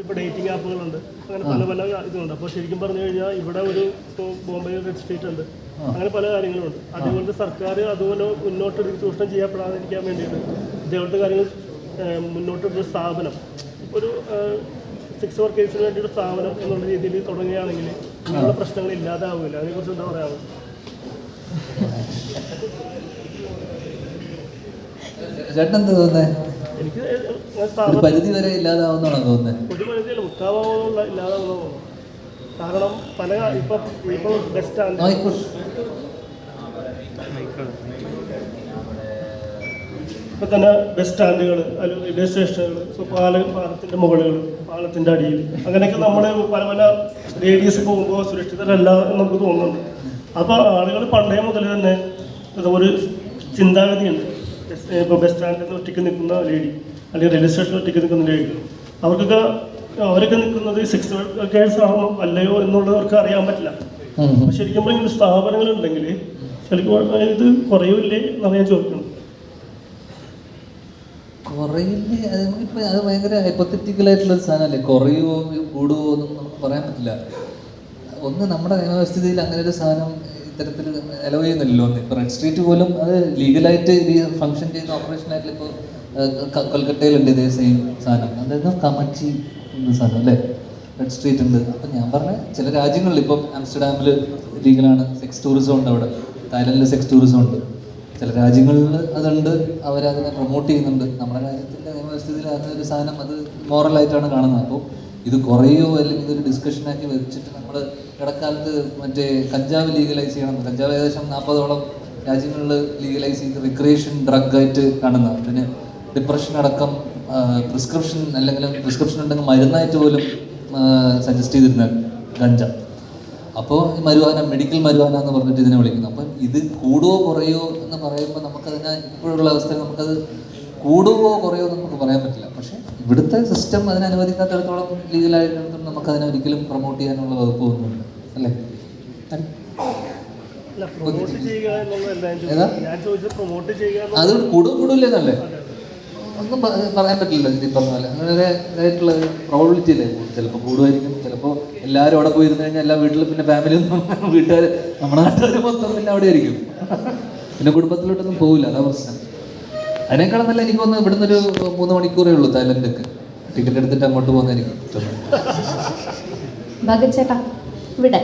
ഇപ്പോൾ ഡേറ്റിംഗ് ആപ്പുകളുണ്ട് അങ്ങനെ പല പല ഇതുണ്ട്. അപ്പോൾ ശരിക്കും പറഞ്ഞു കഴിഞ്ഞാൽ ഇവിടെ ഒരു ഇപ്പോൾ ബോംബെ റെഡ് സ്ട്രീറ്റ് ഉണ്ട്. അങ്ങനെ പല കാര്യങ്ങളുണ്ട്. അതുപോലെ സർക്കാർ അതുപോലെ മുന്നോട്ട് ഒരു ചൂഷണം ചെയ്യപ്പെടാതിരിക്കാൻ വേണ്ടിയിട്ട് ഇതേപോലത്തെ കാര്യങ്ങൾ മുന്നോട്ട് ഒരു സ്ഥാപനം ഒരു സിക്സ് വർക്കേഴ്സിന് വേണ്ടി ഒരു സ്ഥാപനം എന്നുള്ള രീതിയിൽ തുടങ്ങുകയാണെങ്കിൽ ഇങ്ങനെയുള്ള പ്രശ്നങ്ങൾ ഇല്ലാതാവില്ല. അതിനെക്കുറിച്ച് എന്താ പറയാമോ ചേട്ടൻ എന്താ തോന്നുന്നത് എനിക്ക് പരിധി വരെ ഇല്ലാതാവുന്നതാണോ തോന്നുന്നത് പരിധിയില്ല ഇല്ലാതാവുന്ന കാരണം പല ഇപ്പം ഇപ്പോൾ ബെസ്റ്റ് ആയിക്കോട്ടെ ഇപ്പം തന്നെ ബസ് സ്റ്റാൻഡുകൾ അല്ലെങ്കിൽ റെയിൽവേ സ്റ്റേഷനുകൾ ഇപ്പോൾ പാല പാലത്തിന്റെ മുകളിൽ പാലത്തിന്റെ അടിയിൽ അങ്ങനെയൊക്കെ നമ്മൾ പല പല റേഡിയസ് പോകുമ്പോൾ സുരക്ഷിതരല്ല എന്ന് നമുക്ക് തോന്നുന്നുണ്ട്. അപ്പോൾ ആളുകൾ പണ്ടേ മുതൽ തന്നെ ഒരു ചിന്താഗതിയുണ്ട്. ഇപ്പോൾ ബസ് സ്റ്റാൻഡിൽ നിന്ന് ഒറ്റയ്ക്ക് നിൽക്കുന്ന ലേഡി അല്ലെങ്കിൽ റെയിൽവേ സ്റ്റേഷനിൽ ഒറ്റയ്ക്ക് നിൽക്കുന്ന ലേഡി അവർക്കൊക്കെ അവരൊക്കെ നിൽക്കുന്നത് സിക്സ് വർക്കേഴ്സ് ആണോ അല്ലയോ എന്നുള്ളവർക്ക് അറിയാൻ പറ്റില്ല. ശരിക്കും പറഞ്ഞാൽ സ്ഥാപനങ്ങളുണ്ടെങ്കിൽ ശരിക്കും ഇത് കുറയൂല്ലേ എന്നാണ് ഞാൻ ചോദിക്കുന്നത്. കുറയില്ലേ? അത് നമുക്കിപ്പോൾ അത് ഭയങ്കര ഒരു സാധനമല്ലേ? കുറയുമോ കൂടുമോ ഒന്നും നമുക്ക് പറയാൻ പറ്റില്ല. ഒന്ന് നമ്മുടെ നിയമവ്യവസ്ഥിതിയിൽ അങ്ങനെ ഒരു സാധനം ഇത്തരത്തിൽ അലോ ചെയ്യുന്നില്ലല്ലോ ഒന്ന്. ഇപ്പോൾ റെഡ് സ്ട്രീറ്റ് പോലും അത് ലീഗലായിട്ട് ഫങ്ഷൻ ചെയ്യുന്ന ഓപ്പറേഷനായിട്ട് ഇപ്പോൾ കൊൽക്കത്തയിലുണ്ട് ഇതേ സെയിം സാധനം. അതായത് കമച്ചി എന്ന സാധനം അല്ലേ? റെഡ് സ്ട്രീറ്റ് ഉണ്ട്. അപ്പം ഞാൻ പറഞ്ഞ ചില രാജ്യങ്ങളിൽ ഇപ്പം ആംസ്റ്റർഡാമിൽ ലീഗലാണ് സെക്സ് ടൂറിസം ഉണ്ട് അവിടെ. തായ്ലൻഡിൽ സെക്സ് ടൂറിസം ഉണ്ട്. ചില രാജ്യങ്ങളിൽ അതുണ്ട്. അവരതിനെ പ്രൊമോട്ട് ചെയ്യുന്നുണ്ട്. നമ്മുടെ രാജ്യത്തിന്റെ നിയമവ്യവസ്ഥയിൽ അതൊരു സാധനം അത് മോറലായിട്ടാണ് കാണുന്നത്. അപ്പോൾ ഇത് കുറയോ അല്ലെങ്കിൽ ഇതൊരു ഡിസ്കഷനാക്കി വെച്ചിട്ട് നമ്മൾ ഇടക്കാലത്ത് മറ്റേ കഞ്ചാവ് ലീഗലൈസ് ചെയ്യണം. കഞ്ചാവ് ഏകദേശം നാൽപ്പതോളം രാജ്യങ്ങളിൽ ലീഗലൈസ് ചെയ്ത് റിക്രിയേഷൻ ഡ്രഗ് ആയിട്ട് കാണുന്നത് അതിന് ഡിപ്രഷൻ അടക്കം പ്രിസ്ക്രിപ്ഷൻ അല്ലെങ്കിൽ പ്രിസ്ക്രിപ്ഷൻ ഉണ്ടെങ്കിൽ മരുന്നായിട്ട് പോലും സജസ്റ്റ് ചെയ്തിരുന്ന ഗഞ്ച. അപ്പോൾ മരുവാന മെഡിക്കൽ മരുവാന എന്ന് പറഞ്ഞിട്ട് ഇതിനെ വിളിക്കുന്നു. അപ്പം ഇത് കൂടുവോ കുറയോ എന്ന് പറയുമ്പോൾ നമുക്കതിനെ ഇപ്പോഴുള്ള അവസ്ഥയിൽ നമുക്കത് കൂടുവോ കുറയോ എന്ന് നമുക്ക് പറയാൻ പറ്റില്ല. പക്ഷേ ഇവിടുത്തെ സിസ്റ്റം അതിനെ അനുവദിക്കാത്തിടത്തോളം ലീഗലായിടത്തോളം നമുക്ക് അതിനെ ഒരിക്കലും പ്രൊമോട്ട് ചെയ്യാനുള്ള വകുപ്പ് ഒന്നുമില്ല. അല്ലേ? അത് കൂടുതൽ ചെയ്യുക എന്നുള്ളതല്ല ഒന്നും പറയാൻ പറ്റില്ല ഇതിൽ പറഞ്ഞ പോലെ. അങ്ങനെ ഒരു ഇതായിട്ടുള്ള ഒരു പ്രോബിലിറ്റി അല്ലേ ചിലപ്പോൾ കൂടുമായിരിക്കും ചിലപ്പോൾ എല്ലാവരും അവിടെ പോയിരുന്നു കഴിഞ്ഞാൽ എല്ലാ വീട്ടിലും പിന്നെ ഫാമിലി ഒന്നും വീട്ടുകാർ നമ്മുടെ നാട്ടുകാർ മൊത്തം പിന്നെ അവിടെ ആയിരിക്കും. പിന്നെ കുടുംബത്തിലോട്ടൊന്നും പോകില്ല അതാ പ്രശ്നം. അതിനേക്കാളും നല്ല എനിക്ക് തോന്നുന്നു ഇവിടുന്ന് ഒരു മൂന്ന് മണിക്കൂറേ ഉള്ളൂ തായ്ലൻഡൊക്കെ. ടിക്കറ്റ് എടുത്തിട്ട് അങ്ങോട്ട് പോകുന്നതായിരിക്കും ഭഗത് ഇവിടെ.